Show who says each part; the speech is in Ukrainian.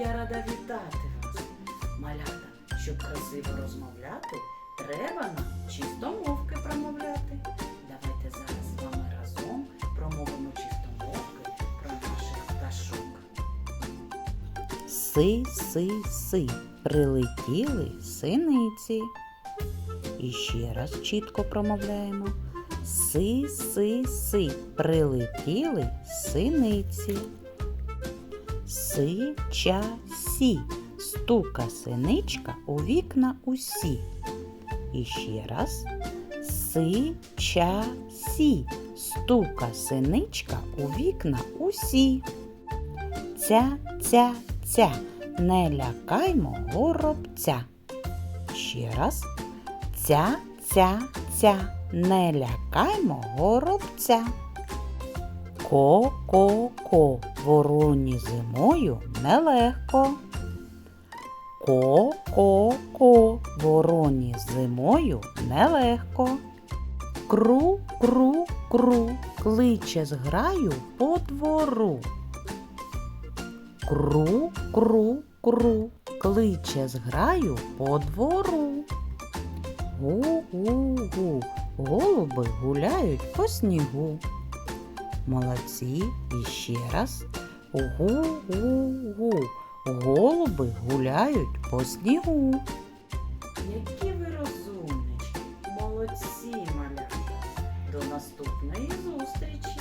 Speaker 1: Я рада вітати вас. Малята, щоб красиво розмовляти, треба нам чистомовки промовляти. Давайте зараз з вами разом промовимо чистомовки про наших пташок.
Speaker 2: Си, си, си, прилетіли синиці. І ще раз чітко промовляємо. Си, си, си, прилетіли синиці. Си, ча, сі, стука синичка у вікна усі. І ще раз. Си, ча, сі, стука синичка у вікна усі. Ця, ця, ця, не лякаймо горобця. Ще раз. Ця, ця, ця, не лякаймо горобця. Ко, ко, ко, вороні зимою нелегко. Ко, ко, ко, вороні зимою нелегко. Кру, кру, кру, кличе зграю по двору. Кру, кру, кру, кличе зграю по двору. Гу-гу-гу, голуби гуляють по снігу. Молодці, і ще раз. Гу-гу-гу, голуби гуляють по снігу.
Speaker 1: Які ви розумнички, молодці маля. До наступної зустрічі!